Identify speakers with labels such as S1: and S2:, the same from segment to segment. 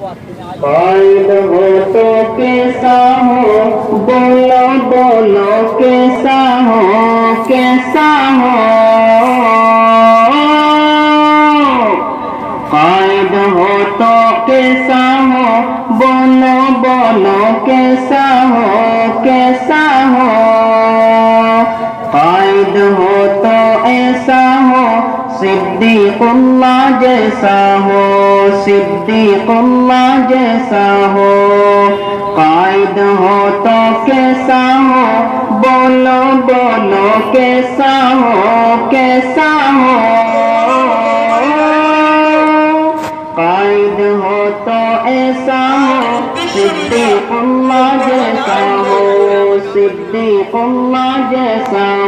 S1: कायद हो कैसा हो बोलो बोलो कैसा हो कैसा हो कायद हो तो कैसा हो बोलो बोलो, कैसा हो कैसा हो? सिद्दीकुल्लाह जैसा हो, सिद्दीकुल्लाह जैसा हो। कायद हो तो कैसा हो, बोलो बोलो कैसा हो कैसा हो। कायद हो तो ऐसा हो, सिद्दीकुल्लाह जैसा हो, सिद्दीकुल्लाह जैसा हो।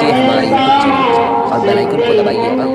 S1: जे हमारी और भलाई को भलाइए